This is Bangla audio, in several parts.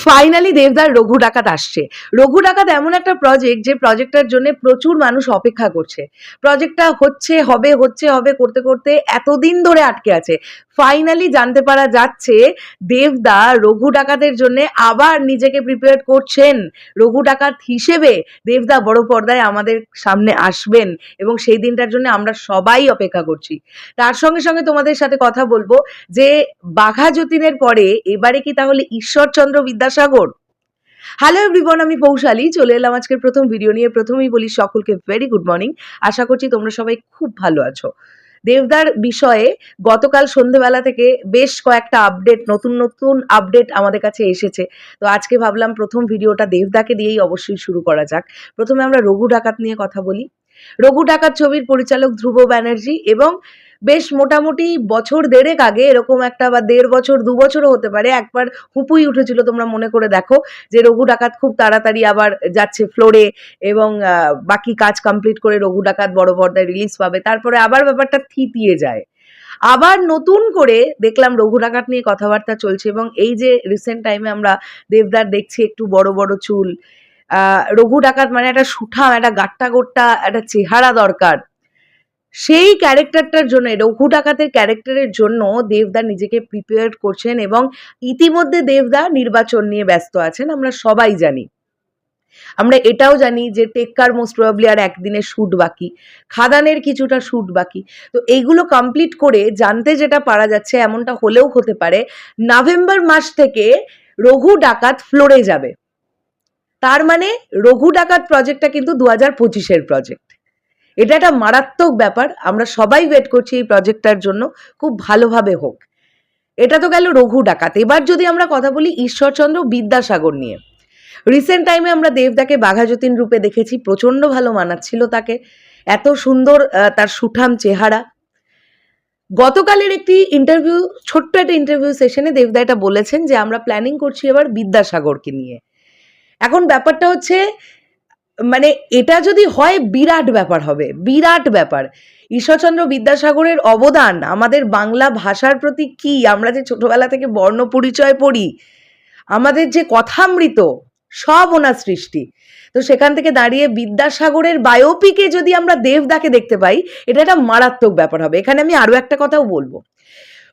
ফাইনালি দেবদার রঘু ডাকাত আসছে। রঘু ডাকাত এমন একটা প্রজেক্ট যে প্রজেক্টটার জন্য প্রচুর মানুষ অপেক্ষা করছে। প্রজেক্টটা হচ্ছে, হবে হচ্ছে, হবে, করতে করতে এতদিন ধরে আটকে আছে। ফাইনালি জানতে পারা যাচ্ছে দেবদা রঘু ডাকাতের জন্য আবার নিজেকে প্রিপেয়ার করছেন। রঘু ডাকাত হিসেবে দেবদা বড় পর্দায় আমাদের সামনে আসবেন এবং সেই দিনটার জন্য আমরা সবাই অপেক্ষা করছি। তার সঙ্গে সঙ্গে তোমাদের সাথে কথা বলব যে বাঘা যতীনের পরে এবারে কি তাহলে ঈশ্বরচন্দ্র বিদ্যাসাগর হ্যালো এভরিবন আমি পৌশালী, চলে এলাম আজকের প্রথম ভিডিও নিয়ে। প্রথমেই বলি সকলকে ভেরি গুড মর্নিং আশা করছি তোমরা সবাই খুব ভালো আছো। দেবদার বিষয়ে গতকাল সন্ধেবেলা থেকে বেশ কয়েকটা আপডেট নতুন নতুন আপডেট আমাদের কাছে এসেছে। তো আজকে ভাবলাম প্রথম ভিডিওটা দেবদাকে দিয়েই অবশ্যই শুরু করা যাক। প্রথমে আমরা রঘু ডাকাত নিয়ে কথা বলি। রঘু ডাকাত ছবির পরিচালক ধ্রুব ব্যানার্জি এবং বেশ মোটামুটি বছর দেড়েক আগে, এরকম একটা বা দেড় বছর, দু বছরও হতে পারে, একবার হুপুই উঠেছিল তোমরা মনে করে দেখো যে রঘু ডাকাত খুব তাড়াতাড়ি আবার যাচ্ছে ফ্লোরে এবং বাকি কাজ কমপ্লিট করে রঘু ডাকাত বড় পর্দায় রিলিজ পাবে। তারপরে আবার ব্যাপারটা থিতিয়ে যায়। আবার নতুন করে দেখলাম রঘু ডাকাত নিয়ে কথাবার্তা চলছে এবং এই যে রিসেন্ট টাইমে আমরা দেবদার দেখছি একটু বড় বড় চুল রঘু ডাকাত মানে একটা সুঠাম, একটা গাট্টা গোট্টা একটা চেহারা দরকার। সেই ক্যারেক্টারটার জন্য, রঘু ডাকাতের ক্যারেক্টারের জন্য দেবদা নিজেকে প্রিপেয়ার করছেন এবং ইতিমধ্যে দেবদা নির্বাচন নিয়ে ব্যস্ত আছেন, আমরা সবাই জানি। আমরা এটাও জানি যে টেক্কার মোস্ট প্রবাবলি আর একদিনের শ্যুট বাকি, খাদানের কিছুটা শ্যুট বাকি। তো এইগুলো কমপ্লিট করে জানতে যেটা পারা যাচ্ছে, এমনটা হলেও হতে পারে, নভেম্বর মাস থেকে রঘু ডাকাত ফ্লোরে যাবে। তার মানে রঘু ডাকাত প্রজেক্টটা কিন্তু দু হাজার পঁচিশের প্রজেক্ট এটা একটা মারাত্মক ব্যাপার। আমরা সবাই ওয়েট করছি এই প্রজেক্টটার জন্য। খুব ভালোভাবে হোক। এটা তো গেল রঘু ডাকাত। এবার যদি আমরা কথা বলি ঈশ্বরচন্দ্র বিদ্যাসাগর নিয়ে। রিসেন্ট টাইমে আমরা দেবদাকে বাঘাযতীন রূপে দেখেছি। প্রচণ্ড ভালো মানাচ্ছিল তাকে। এত সুন্দর তার সুঠাম চেহারা। গতকালের একটি ইন্টারভিউ ছোট্ট একটা ইন্টারভিউ সেশনে দেবদা এটা বলেছেন যে, আমরা প্ল্যানিং করছি এবার বিদ্যাসাগরকে নিয়ে। এখন ব্যাপারটা হচ্ছে মানে এটা যদি হয়, বিরাট ব্যাপার হবে, বিরাট ব্যাপার। ঈশ্বরচন্দ্র বিদ্যাসাগরের অবদান, আমাদের বাংলা ভাষার প্রতি কি, আমরা যে ছোটবেলা থেকে বর্ণ পরিচয় পড়ি, আমাদের যে কথামৃত, সব ওনার সৃষ্টি। তো সেখান থেকে দাঁড়িয়ে বিদ্যাসাগরের বায়োপিকে যদি আমরা দেবদাকে দেখতে পাই, এটা একটা মারাত্মক ব্যাপার হবে। এখানে আমি আরও একটা কথাও বলব।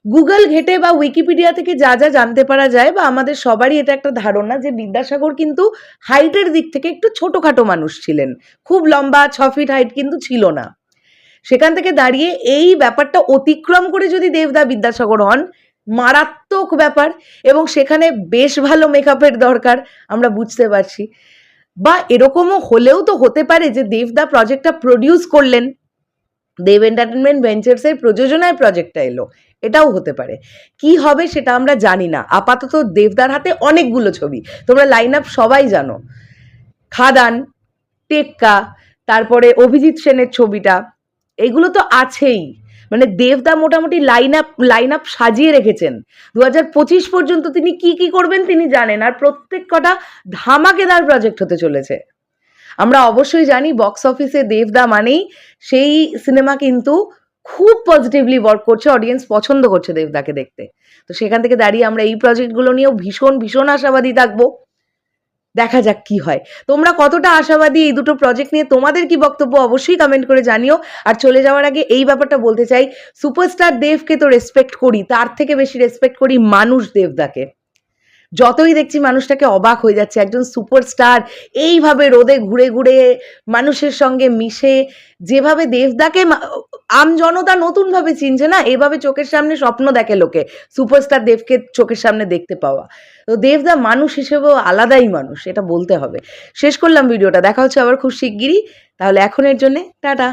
গুগল ঘেটে বা উইকিপিডিয়া থেকে যা যা জানতে পারা যায় বা আমাদের সবারই এটা একটা ধারণা যে বিদ্যাসাগর কিন্তু হাইটের দিক থেকে একটু ছোটোখাটো মানুষ ছিলেন। খুব লম্বা, ছ ফিট হাইট কিন্তু ছিল না। সেখান থেকে দাঁড়িয়ে এই ব্যাপারটা অতিক্রম করে যদি দেবদা বিদ্যাসাগর হন, মারাত্মক ব্যাপার এবং সেখানে বেশ ভালো মেকআপের দরকার, আমরা বুঝতে পারছি। বা এরকমও হলেও তো হতে পারে যে দেবদা প্রজেক্টটা প্রডিউস করলেন। দেব এন্টারটেনমেন্ট ভেঞ্চার্সের প্রযোজনায় প্রজেক্টটা এলো। এটাও হতে পারে। কি হবে সেটা আমরা জানি না। আপাতত দেবদার হাতে অনেকগুলো ছবি। তোমরা লাইন আপ সবাই জানো। খাদান, টেক্কা, তারপরে অভিজিৎ সেনের ছবিটা। এগুলো তো আছেই। মানে দেবদা মোটামুটি লাইন আপ লাইন আপ সাজিয়ে রেখেছেন। দু পঁচিশ পর্যন্ত তিনি কি কি করবেন তিনি জানেন। আর প্রত্যেক কটা ধামাকেদার প্রজেক্ট হতে চলেছে। আমরা অবশ্যই জানি বক্স অফিসে দেবদা মানেই সেই সিনেমা কিন্তু খুব পজিটিভলি ওয়ার্ক করছে অডিয়েন্স পছন্দ করছে দেবদাকে দেখতে। তো সেখান থেকে দাঁড়িয়ে আমরা এই প্রজেক্টগুলো নিয়েও ভীষণ ভীষণ আশাবাদী থাকব। দেখা যাক কি হয়। তোমরা কতটা আশাবাদী এই দুটো প্রজেক্ট নিয়ে? তোমাদের কি বক্তব্য? অবশ্যই কমেন্ট করে জানিও। আর চলে যাওয়ার আগে এই ব্যাপারটা বলতে চাই সুপারস্টার দেবকে তো রেসপেক্ট করি, তার থেকে বেশি রেসপেক্ট করি মানুষ দেবদাকে। যতই দেখছি মানুষটাকে অবাক হয়ে যাচ্ছে, একজন সুপারস্টার এইভাবে রোদে ঘুরে ঘুরে মানুষের সঙ্গে মিশে, যেভাবে দেবদাকে আম জনতা নতুনভাবে চিনছে না, এভাবে চোখের সামনে স্বপ্ন দেখে লোকে, সুপারস্টার দেবকে চোখের সামনে দেখতে পাওয়া। তো দেবদা মানুষ হিসেবেও আলাদাই মানুষ, এটা বলতে হবে। শেষ করলাম ভিডিওটা, দেখা হচ্ছে আবার খুব শিগগিরই, তাহলে এখনের জন্যে টাটা।